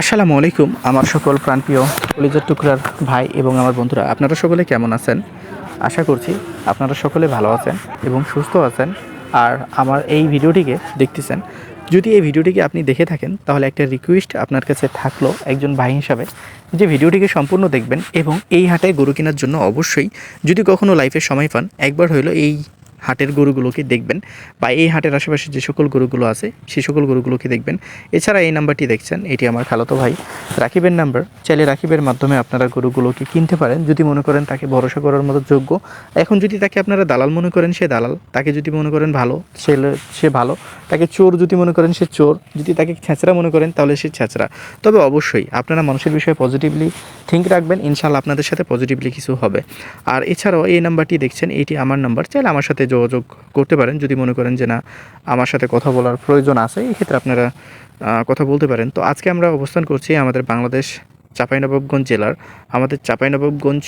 আসসালামু আলাইকুম, আমার সকল প্রাণপ্রিয় কলিজার টুকরার ভাই এবং আমার বন্ধুরা, আপনারা সকলে কেমন আছেন? আশা করছি আপনারা সকলে ভালো আছেন এবং সুস্থ আছেন। আর আমার এই ভিডিওটিকে দেখতেছেন। যদি এই ভিডিওটিকে আপনি দেখে থাকেন, তাহলে একটা রিকোয়েস্ট আপনার কাছে থাকল একজন ভাই হিসাবে, যে ভিডিওটিকে সম্পূর্ণ দেখবেন এবং এই হাটে গরু কেনার জন্য অবশ্যই, যদি কখনও লাইফে সময় পান, একবার হইল এই হাটের গরুগুলোকে দেখবেন বা এই হাটের আশেপাশে যে সকল গরুগুলো আছে, সেই সকল গরুগুলোকে দেখবেন। এছাড়া এই নাম্বারটি দেখছেন, এটি আমার খালাতো ভাই। রাকিবের নাম্বার, চাইলে রাকিবের মাধ্যমে আপনারা গরুগুলোকে কিনতে পারেন। যদি মনে করেন তাকে ভরসা করার মতো যোগ্য, এখন যদি তাকে আপনারা দালাল মনে করেন, সে দালাল। তাকে যদি মনে করেন ভালো, সে সে ভালো। তাকে চোর যদি মনে করেন, সে চোর। যদি তাকে ছেঁচড়া মনে করেন, তাহলে সে ছেঁচড়া। তবে অবশ্যই আপনারা মানুষের বিষয়ে পজিটিভলি থিঙ্ক রাখবেন। ইনশাল্লাহ আপনাদের সাথে পজিটিভলি কিছু হবে। আর এছাড়াও এই নাম্বারটি দেখছেন এইটি আমার নাম্বার। চাইলে আমার সাথে যোগাযোগ করতে পারেন যদি মনে করেন যে না, আমার সাথে কথা বলার প্রয়োজন আছে এক্ষেত্রে ক্ষেত্রে আপনারা কথা বলতে পারেন। তো আজকে আমরা অবস্থান করছি আমাদের বাংলাদেশ চাঁপাইনবাবগঞ্জ জেলার। আমাদের চাঁপাইনবাবগঞ্জ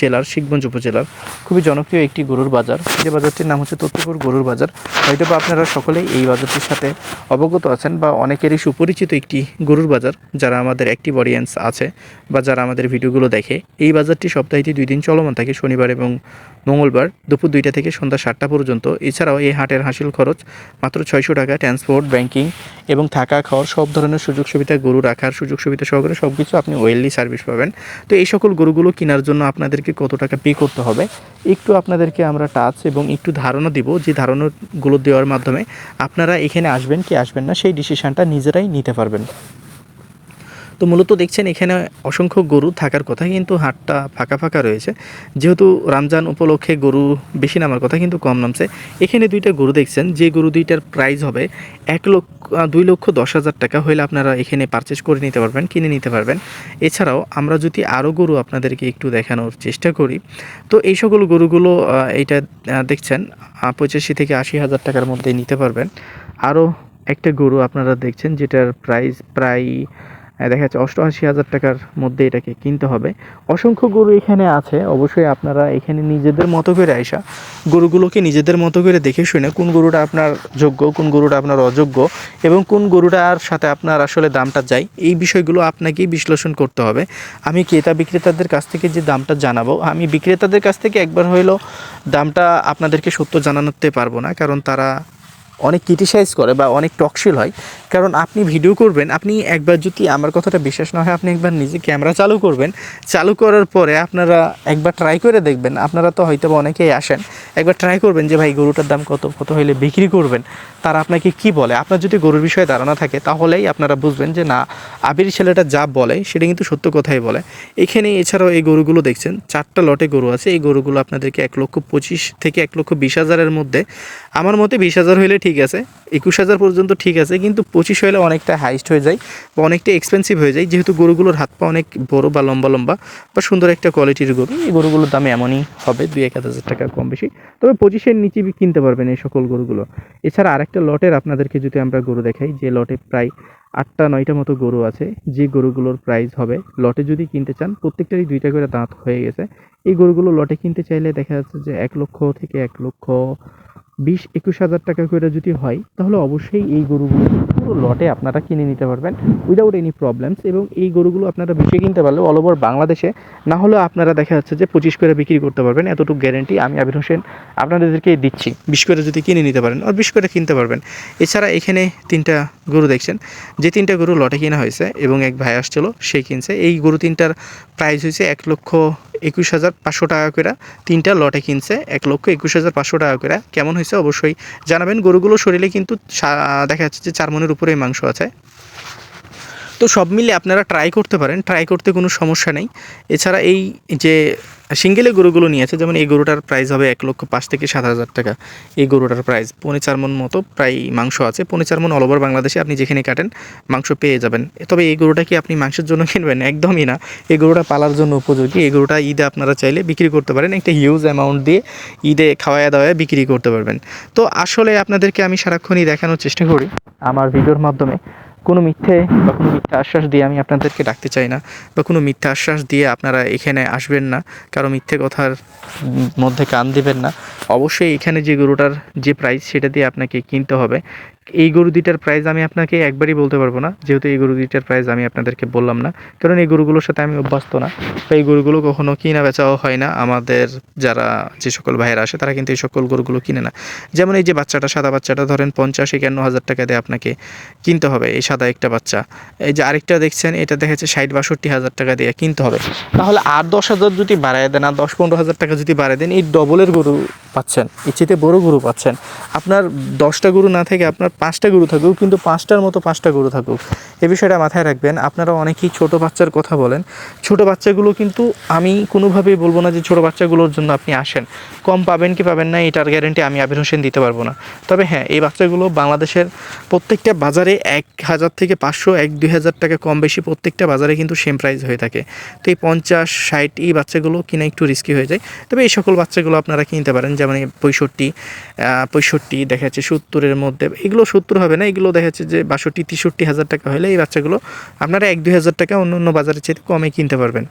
জেলার, শিখগঞ্জ উপজেলার খুবই জনপ্রিয় একটি গরুর বাজার। যে বাজারটির নাম হচ্ছে তত্ত্বপুর গরুর বাজার। হয়তো বা আপনারা সকলেই এই বাজারটির সাথে অবগত আছেন বা অনেকেরই সুপরিচিত একটি গরুর বাজার, যারা আমাদের অ্যাক্টিভ অডিয়েন্স আছে বা যারা আমাদের ভিডিওগুলো দেখে। এই বাজারটি সপ্তাহে দুই দিন চলমান থাকে, শনিবার এবং মঙ্গলবার দুপুর দুইটা থেকে সন্ধ্যা সাতটা পর্যন্ত। এছাড়াও এই হাটের হাসিল খরচ মাত্র ছয়শো টাকা ট্রান্সপোর্ট ব্যাংকিং এবং থাকা খাওয়ার সব ধরনের সুযোগ সুবিধা, গরু রাখার সুযোগ সুবিধা সহকারে সব কিছু আপনি ওয়েললি সার্ভিস পাবেন। তো এই সকল গরুগুলো কেনার জন্য আপনাদেরকে কত টাকা পে করতে হবে, একটু আপনাদেরকে আমরা টাচ এবং একটু ধারণা দিব, যে ধারণাগুলো দেওয়ার মাধ্যমে আপনারা এখানে আসবেন কি আসবেন না, সেই ডিসিশনটা নিজেরাই নিতে পারবেন। তো মূলত দেখছেন এখানে অসংখ্য গরু থাকার কথা, কিন্তু হাটটা ফাঁকা ফাঁকা রয়েছে। যেহেতু রমজান উপলক্ষে গরু বেশি নামার কথা, কিন্তু কম নামছে। এখানে দুইটা গরু দেখছেন, যে গরু দুইটার প্রাইস হবে এক লক্ষ দুই লক্ষ দশ হাজার টাকা হলে আপনারা এখানে পারচেস করে নিতে পারবেন, কিনে নিতে পারবেন। এছাড়াও আমরা যদি আরও গরু আপনাদেরকে একটু দেখানোর চেষ্টা করি, তো এই সকল গরুগুলো এইটা দেখছেন পঁচাশি থেকে আশি হাজার টাকার মধ্যে নিতে পারবেন। আরও একটা গরু আপনারা দেখছেন, যেটার প্রাইস প্রায় দেখা যাচ্ছে অষ্টআশি হাজার টাকার মধ্যে এটাকে কিনতে হবে। অসংখ্য গরু এখানে আছে, অবশ্যই আপনারা এখানে নিজেদের মতো করে আইসা গরুগুলোকে নিজেদের মতো করে দেখে শুনে কোন গরুটা আপনার যোগ্য, কোন গরুটা আপনার অযোগ্য এবং কোন গরুটার সাথে আপনার আসলে দামটা যায়। এই বিষয়গুলো আপনাকেই বিশ্লেষণ করতে হবে। আমি ক্রেতা বিক্রেতাদের কাছ থেকে যে দামটা জানাব, আমি বিক্রেতাদের কাছ থেকে একবার হইলেও দামটা আপনাদেরকে সত্য জানাতে পারব না, কারণ তারা অনেক ক্রিটিসাইজ করে বা অনেক টকশিল হয়। কারণ আপনি ভিডিও করবেন, আপনি একবার যদি আমার কথাটা বিশ্বাস না হয়, আপনি একবার নিজে ক্যামেরা চালু করবেন। চালু করার পরে আপনারা একবার ট্রাই করে দেখবেন। আপনারা তো হয়তো অনেকেই আসেন, একবার ট্রাই করবেন যে, ভাই, গরুটার দাম কত কত হইলে বিক্রি করবেন? তারা আপনাকে কি বলে? আপনার যদি গরুর বিষয়ে ধারণা থাকে, তাহলেই আপনারা বুঝবেন যে, না, আবির ছেলেটা যা বলে, সেটা কিন্তু সত্য কথাই বলে। এখানে এছাড়াও এই গরুগুলো দেখছেন, চারটা লটে গরু আছে। এই গরুগুলো আপনাদেরকে এক লক্ষ পঁচিশ থেকে এক লক্ষ বিশ হাজারের মধ্যে। আমার মতে বিশ হাজার হইলে ঠিক আছে, একুশ হাজার পর্যন্ত ঠিক আছে, কিন্তু পঁচিশ হইলে অনেকটা হাইস্ট হয়ে যায় বা অনেকটা এক্সপেন্সিভ হয়ে যায়, যেহেতু গরুগুলোর হাত পা অনেক বড় বা লম্বা লম্বা বা সুন্দর একটা কোয়ালিটির গরু। এই গরুগুলোর দাম এমনই হবে, দুই এক হাজার টাকা কম বেশি। তবে পঁচিশের নিচে কিনতে পারবেন এই সকল গরুগুলো। এছাড়া আরেকটা লটের আপনাদেরকে যদি আমরা গরু দেখাই, যে লটে প্রায় আটটা নয়টা মতো গরু আছে, যে গরুগুলোর প্রাইস হবে। লটে যদি কিনতে চান, প্রত্যেকটারই দুইটা করে দাঁত হয়ে গেছে। এই গরুগুলো লটে কিনতে চাইলে দেখা যাচ্ছে যে এক লক্ষ থেকে এক লক্ষ বিশ, একুশ হাজার টাকা করে যদি হয়, তাহলে অবশ্যই এই গরুগুলো পুরো লটে আপনারা কিনে নিতে পারবেন উইদাউট এনি প্রবলেমস এবং এই গরুগুলো আপনারা বেশি কিনতে পারলে অল ওভার বাংলাদেশে, না হলেও আপনারা দেখা যাচ্ছে যে পঁচিশ করে বিক্রি করতে পারবেন, এতটুকু গ্যারেন্টি আমি আবির হোসেন আপনাদেরকে দিচ্ছি। বিশ করে যদি কিনে নিতে পারেন আর বিশ করে কিনতে পারবেন। এছাড়া এখানে তিনটা গরু দেখছেন, যে তিনটা গরু লটে কেনা হয়েছে এবং এক ভাই আসছিল, সে কিনছে। এই গরু তিনটার প্রাইস হয়েছে এক লক্ষ একুশ হাজার পাঁচশো টাকা করে, তিনটা লটে কিনছে, এক লক্ষ একুশ হাজার পাঁচশো টাকা করে। কেমন হয়েছে অবশ্যই জানাবেন। গরুগুলো শরীরে কিন্তু দেখা যাচ্ছে যে চার মনের উপরেই মাংস আছে। তো সব মিলে আপনারা ট্রাই করতে পারেন। ট্রাই করতে কোনো সমস্যা নেই। এছাড়া এই যে সিঙ্গেলে গরুগুলো নিয়ে আছে যেমন এই গরুটার প্রাইস হবে এক লক্ষ পাঁচ থেকে সাত হাজার টাকা। এই গরুটার প্রাইস পৌনে চার মন মতো প্রায় মাংস আছে। পৌনে চার মন অল ওভার বাংলাদেশে আপনি যেখানে কাটেন, মাংস পেয়ে যাবেন। তবে এই গরুটা কি আপনি মাংসের জন্য কিনবেন? একদমই না। এই গরুটা পালার জন্য উপযোগী। এই গরুটা ঈদে আপনারা চাইলে বিক্রি করতে পারেন। একটা হিউজ অ্যামাউন্ট দিয়ে ঈদে খাওয়ায় দাওয়ায় বিক্রি করতে পারবেন। তো আসলে আপনাদেরকে আমি সারাক্ষণই দেখানোর চেষ্টা করি। আমার ভিডিওর মাধ্যমে কোনো মিথ্যে বা কোনো মিথ্যা আশ্বাস দিয়ে আমি আপনাদেরকে ডাকতে চাই না বা কোনো মিথ্যে আশ্বাস দিয়ে আপনারা এখানে আসবেন না, কারও মিথ্যে কথার মধ্যে কান দেবেন না। অবশ্যই এখানে যে গরুটার যে প্রাইস সেটা দিয়ে আপনাকে কিনতে হবে। এই গরু দুইটার প্রাইস আমি আপনাকে একবারই বলতে পারব না। যেহেতু এই গরু দুইটার প্রাইস আমি আপনাদেরকে বললাম না। কারণ এই গরুগুলোর সাথে আমি অভ্যস্ত না। তো এই গরুগুলো কখনো কিনা বেচাও হয় না। আমাদের যারা যে সকল ভাইয়েরা আসে, তারা কিন্তু এই সকল গরুগুলো কিনে না। যেমন এই যে বাচ্চাটা, সাদা বাচ্চাটা, ধরেন পঞ্চাশ একান্ন হাজার টাকা দিয়ে আপনাকে কিনতে হবে, এই সাদা একটা বাচ্চা। এই যে আরেকটা দেখছেন, এটা দেখা যাচ্ছে ষাট, বাষট্টি হাজার টাকা দিয়ে কিনতে হবে। তাহলে আর দশ হাজার যদি বাড়ায় দেন, আর দশ, পনেরো হাজার টাকা যদি বাড়ায় দেন, এই ডবলের গরু পাচ্ছেন চেয়ে বড় গরু পাচ্ছেন। আপনার দশটা গরু না থেকে আপনার পাঁচটা গরু থাকুক, কিন্তু পাঁচটার মতো পাঁচটা গরু থাকুক। এ বিষয়টা মাথায় রাখবেন, আপনারা অনেকেই ছোট বাচ্চার কথা বলেন। ছোট বাচ্চাগুলো কিন্তু আমি কোনোভাবেই বলব না যে ছোট বাচ্চাগুলোর জন্য আপনি আসেন। কম পাবেন কি পাবেন না, এটার গ্যারেন্টি আমি আবির হোসেন দিতে পারব না। তবে হ্যাঁ এই বাচ্চাগুলো বাংলাদেশের প্রত্যেকটা বাজারে এক হাজার থেকে পাঁচশো, এক দুই হাজার টাকা কম বেশি প্রত্যেকটা বাজারে কিন্তু সেম প্রাইস হয়ে থাকে। তো এই পঞ্চাশ, ষাট এই বাচ্চাগুলো কিনা একটু রিস্কি হয়ে যায়। তবে এই সকল বাচ্চাগুলো আপনারা কিনতে পারেন, যেমন পঁয়ষট্টি পঁয়ষট্টি, দেখা যাচ্ছে সত্তরের মধ্যে, এগুলো সত্তর হবে না, এগুলো দেখা যাচ্ছে যে বাষট্টি, তেষট্টি হাজার টাকা হলে এই বাচ্চাগুলো আপনারা এক, দুই হাজার টাকা অন্য অন্য বাজারের চেয়ে কমে কিনতে পারবেন।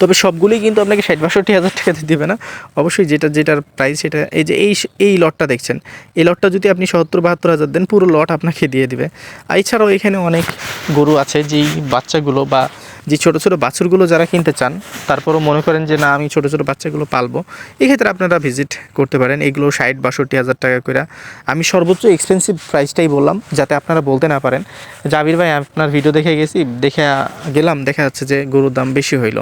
তবে সবগুলোই কিন্তু আপনাকে ষাট বাষট্টি হাজার টাকাতে দেবে না। অবশ্যই যেটা, যেটার প্রাইস সেটা, এই যে এই এই লটটা দেখছেন, এই লটটা যদি আপনি সত্তর বাহাত্তর হাজার দেন, পুরো লট আপনাকে দিয়ে দিবে। এছাড়াও এখানে অনেক গরু আছে যেই বাচ্চাগুলো বা যে ছোটো ছোটো বাছুরগুলো যারা কিনতে চান, তারপরও মনে করেন যে, না, আমি ছোটো ছোটো বাচ্চাগুলো পালবো। এক্ষেত্রে আপনারা ভিজিট করতে পারেন। এগুলো ষাট বাষট্টি হাজার টাকা করে। আমি সর্বোচ্চ এক্সপেন্সিভ প্রাইসটাই বললাম, যাতে আপনারা বলতে না পারেন। জাবির ভাই, আপনার ভিডিও দেখে গেছি, দেখে গেলাম, দেখা যাচ্ছে যে গরুর দাম বেশি হইল।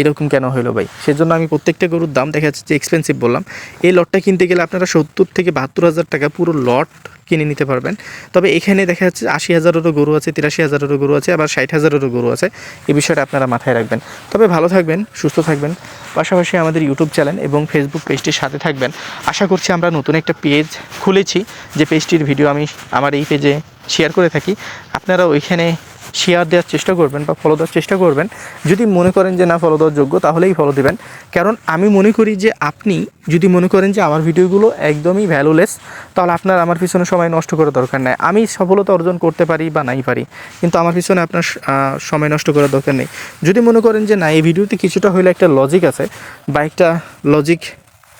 এরকম কেন হইল ভাই? সেজন্য আমি প্রত্যেকটা গরুর দাম দেখা যাচ্ছে যে এক্সপেন্সিভ বললাম। এই লটটা কিনতে গেলে আপনারা সত্তর থেকে বাহাত্তর হাজার টাকা পুরো লট কিনে নিতে পারবেন। তবে এখানে দেখা যাচ্ছে আশি হাজারেরও গরু আছে, তিরাশি হাজারেরও গরু আছে, আবার ষাট হাজারেরও গরু আছে। এই বিষয়টা আপনারা মাথায় রাখবেন। তবে ভালো থাকবেন, সুস্থ থাকবেন। পাশাপাশি আমাদের ইউটিউব চ্যানেল এবং ফেসবুক পেজটির সাথে থাকবেন। আশা করছি আমরা নতুন একটা পেজ খুলেছি। যে পেজটির ভিডিও আমি আমার এই পেজে শেয়ার করে থাকি। আপনারা ওইখানে শেয়ার দেওয়ার চেষ্টা করবেন বা ফলো দেওয়ার চেষ্টা করবেন। যদি মনে করেন যে না ফলো দেওয়ার যোগ্য, তাহলেই ফলো দেবেন। কারণ আমি মনে করি যে আপনি যদি মনে করেন যে আমার ভিডিওগুলো একদমই ভ্যালুলেস তাহলে আপনার আমার পিছনে সময় নষ্ট করার দরকার নেই। আমি সফলতা অর্জন করতে পারি বা নাই পারি, কিন্তু আমার পিছনে আপনার সময় নষ্ট করার দরকার নেই। যদি মনে করেন যে না, এই ভিডিওতে কিছুটা হলে একটা লজিক আছে, বা একটা লজিক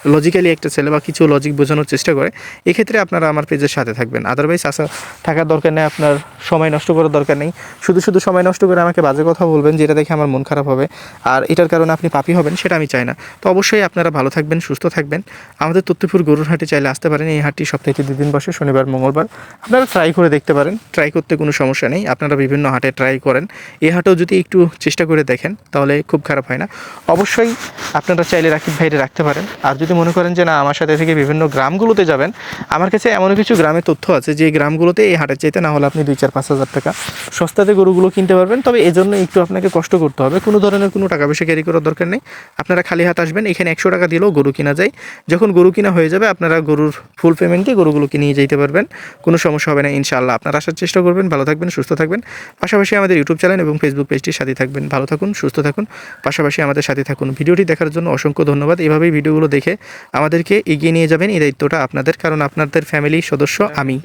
লজিক্যালি একটা ছেলে বা কিছু লজিক বোঝানোর চেষ্টা করে, এক্ষেত্রে আপনারা আমার পেজের সাথে থাকবেন। আদারওয়াইজ আসা থাকার দরকার নেই, আপনার সময় নষ্ট করার দরকার নেই। শুধু শুধু সময় নষ্ট করে আমাকে বাজে কথা বলবেন, যেটা দেখে আমার মন খারাপ হবে। আর এটার কারণে আপনি পাপি হবেন, সেটা আমি চাই না। তো অবশ্যই আপনারা ভালো থাকবেন, সুস্থ থাকবেন। আমাদের তত্ত্বপুর গরুর হাটে চাইলে আসতে পারেন। এই হাটটি সপ্তাহে দুই দিন বসে, শনিবার, মঙ্গলবার। আপনারা ট্রাই করে দেখতে পারেন। ট্রাই করতে কোনো সমস্যা নেই। আপনারা বিভিন্ন হাটে ট্রাই করেন। এই হাটেও যদি একটু চেষ্টা করে দেখেন, তাহলে খুব খারাপ হয় না। অবশ্যই আপনারা চাইলে রাকিব ভাইরে রাখতে পারেন। আর যদি মনে করেন যে না, আমার সাথে থেকে বিভিন্ন গ্রামগুলোতে যাবেন, আমার কাছে এমন কিছু গ্রামের তথ্য আছে যে গ্রামগুলোতে এই হাটের চাইতে না হলে আপনি দুই চার পাঁচ হাজার টাকা সস্তাতে গরুগুলো কিনতে পারবেন। তবে এজন্য একটু আপনাকে কষ্ট করতে হবে। কোনো ধরনের কোনো টাকা পয়সা ক্যারি করার দরকার নেই। আপনারা খালি হাত আসবেন, এখানে একশো টাকা দিলেও গরু কিনা যায়। যখন গরু কিনা হয়ে যাবে, আপনারা গরুর ফুল পেমেন্টে গরুগুলোকে নিয়ে যেতে পারবেন। কোনো সমস্যা হবে না, ইনশাআল্লাহ। আপনারা আসার চেষ্টা করবেন, ভালো থাকবেন, সুস্থ থাকবেন। পাশাপাশি আমাদের ইউটিউব চ্যানেল এবং ফেসবুক পেজটির সাথে থাকবেন। ভালো থাকুন, সুস্থ থাকুন। পাশাপাশি আমাদের সাথে থাকুন। ভিডিওটি দেখার জন্য অসংখ্য ধন্যবাদ। এভাবেই ভিডিওগুলো দেখে আমাদেরকে এগিয়ে নিয়ে যাবেন। এই দায়িত্বটা আপনাদের কারণ আপনাদের ফ্যামিলি সদস্য আমি।